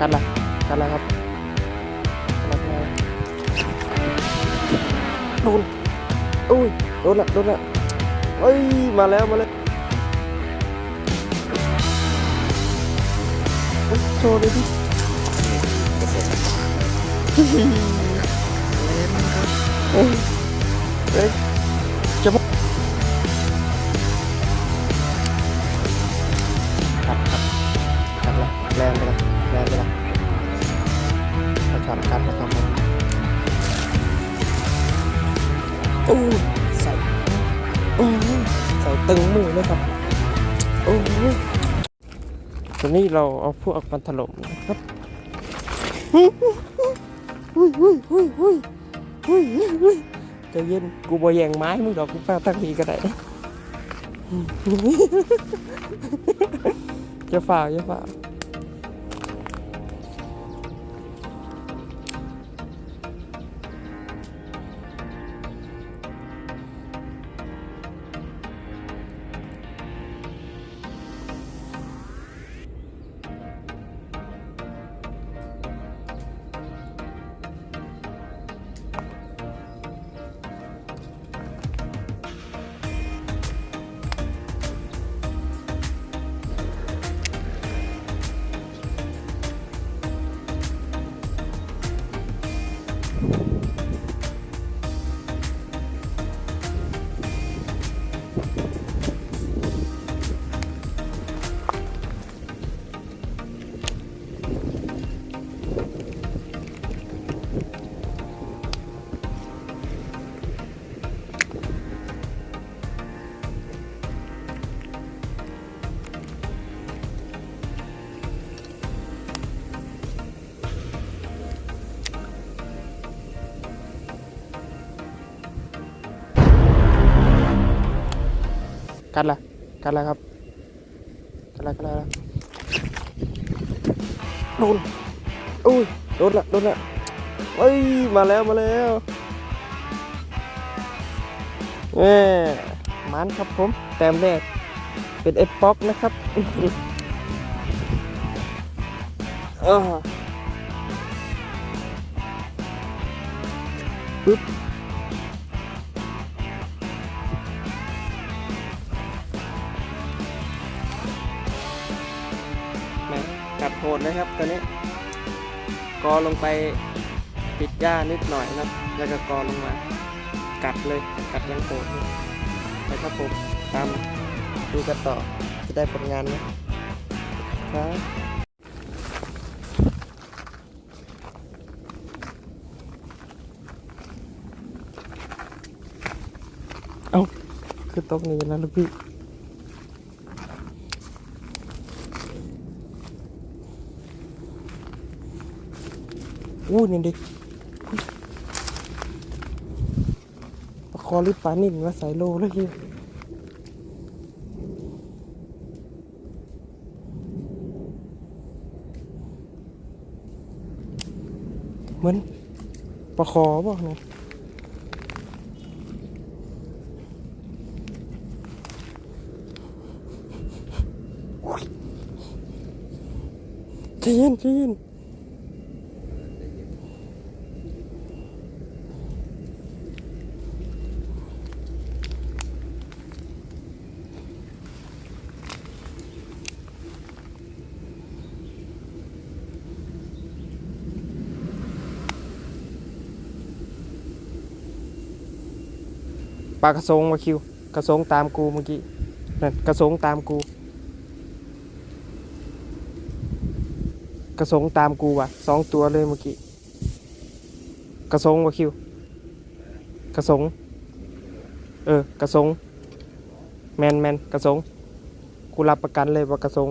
กันละกันละครับกันละมาโดนอุ้ยโดนละโดนละเอ้ยมาแล้วมาแล้วโอ้ยโชว์เลยดิเอ้ยเอ้ย มาขัดขัดนะครับผมโอ้ยใส่โอ้ยใส่ตึงมือเลยครับโอ้ยตอนนี้เราเอาพวกมันถล่มนะครับหุ้ยหุ้ยหุ้ยหุ้ยหุ้ยหุ้ยหุ้ยใจเย็นกูบ่แยงไม้มึงดอกกูป้าตั้งทีก็ได้อย่าฝ่าอย่าฝ่า กันละกันละครับกันละกันละโดนอุ้ยโดนละโดนละเฮ้ยมาแล้วมาแล้วแหมมันครับผม แต้มแรกเป็นเอฟป๊อกนะครับเออปึ๊บ โหดเลยครับตัวนี้ กอลงไปปิดหญ้านิดหน่อยครับ แล้วก็กอลงมา กัดเลยกัดยังโหดเลยไปครับผมตามดูกันต่อจะได้ผลงานไหมครับเอ้าคือตกนี้แล้วลูกพี่ อู้นี่ดิปลาคอหรือปลานิ่มมาใส่โลเลยพี่เหมือนปลาคอบอกเนี่ยใจเย็นใจเย็น ปลากระสงมาคิว กระสงตามกูเมื่อกี้นั่นกระสงตามกู กระสงตามกูว่ะสองตัวเลยเมื่อกี้ กระสงมาคิว กระสง เออ กระสง แมนแมนกระสง กูรับประกันเลยว่ากระสง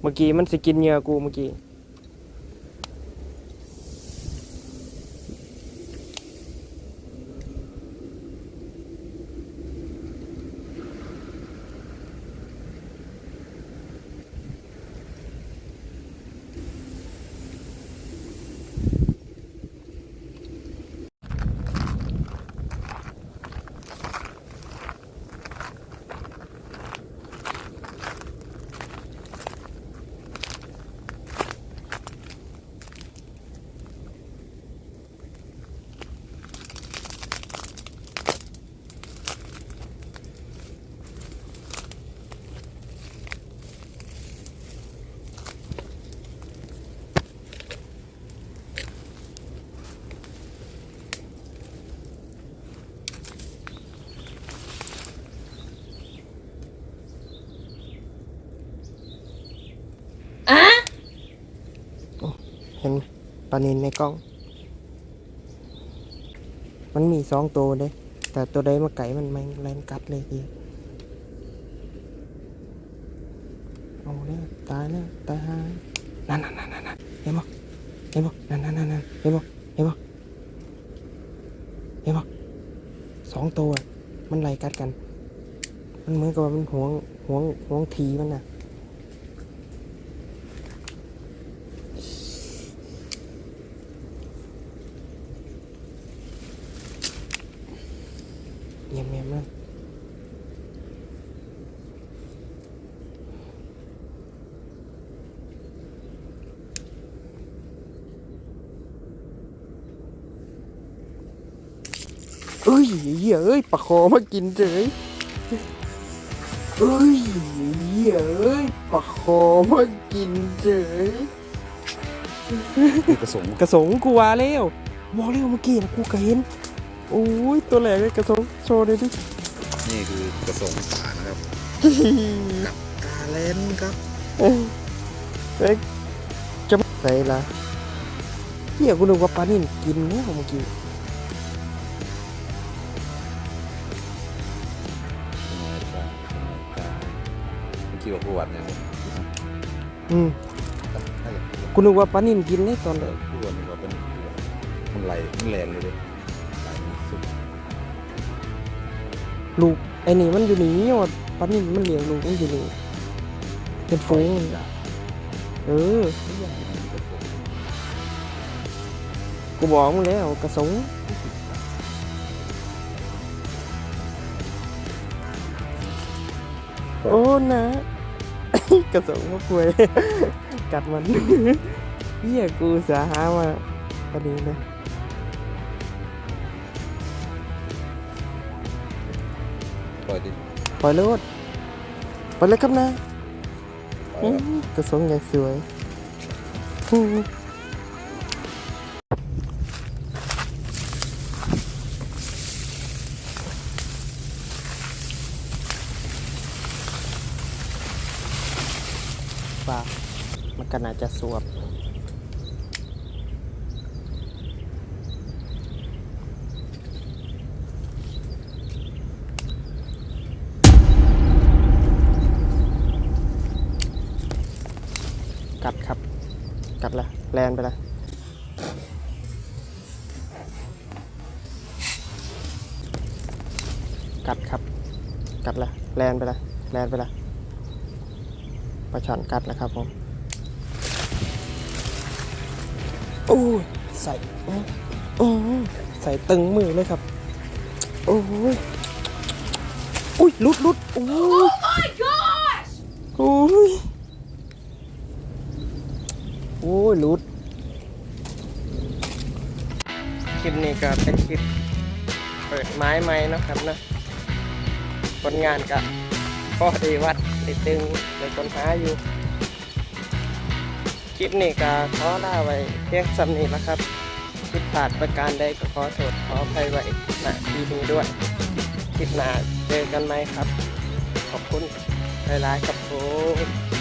เมื่อกี้มันสิกินเหยื่อกูเมื่อกี้ เลานินในกล้อง มันมีสองตัวเด้แต่ตัวใดมาไก่มันแมงแลนกัดเลยทีเอาเนี่ยตายแล้วตายห่านั่นนั่นนั่นนั่นเห็นบ่เห็นบ่นั่นนั่นนั่นนั่นเห็นบ่เห็นบ่เห็นบ่สองตัวมันไล่กัดกัน มันเหมือนกับว่ามันหวงหวงหวงทีมันน่ะ เยี่ยมเยี่ยมเลยเอ้ยเหี้ยเอ้ยปลาคอมากินเฉยเอ้ยเหี้ยเอ้ยปลาคอมากินเฉยกระสงกระสงกูว่าแล้วบอกแล้วเมื่อกี้นะกูก็เห็น โอ้ยตัวแหลกเลยกระสงโชว์เลยดินี่คือกระสงป่านะครับกับกาเลนครับเอ้ยเอ้ยจะใส่ละเฮียกูนึกว่าปลานิ่นกินเนี่ยเมื่อกี้ยังไงบ้างยังไงบ้างเมื่อกี้ว่าประวัติเนี่ยอืมถ้าอยากพูดกูนึกว่าปลานิ่นกินเนี่ยตอนแรกพูดว่ามันเป็นมันไหลมันแรงเลยเลูกไอ้นี่มันอยู่นี่ยอดปลานิ่มันเลี้ยงลูกมันอยู่นี่เป็นฟูงเออกูบอกมึงแล้วกระสงโอ้นะกระสงมาคุยกัดมันเฮียกูสาหามาพอดีนะ ปล่อยดิปล่อยเลยปล่อยเลยครับนะอื้อกระสงอย่างสวยอื้อว่ามันก็น่าจะสวบ กัดครับ กัดละ แลนไปละกัดครับ กัดละแลนไปละแลนไปละปลาช่อนกัดแล้วครับผมโอ้ยใส่อื้ออื้อใส่ตึงมือเลยครับ โอ้ยอุ้ยหลุดหลุดโอ้ย my gosh! โอ้ย ลุดคลิปนี้ก็เป็นคลิปเปิดไม้ไหมเนะครับนะผลงานกับพ่อดีวัดได้ตึงเลยคนหาอยู่ คลิปนี้ก็ขอลาไว้เพียงสำนี้แล้วครับผิดพลาดประการใดก็ขอโทษขออภัยไว้ณที่นี้ด้วยคลิปหน้าเจอกันไหมครับ ขอบคุณหลายๆครับผม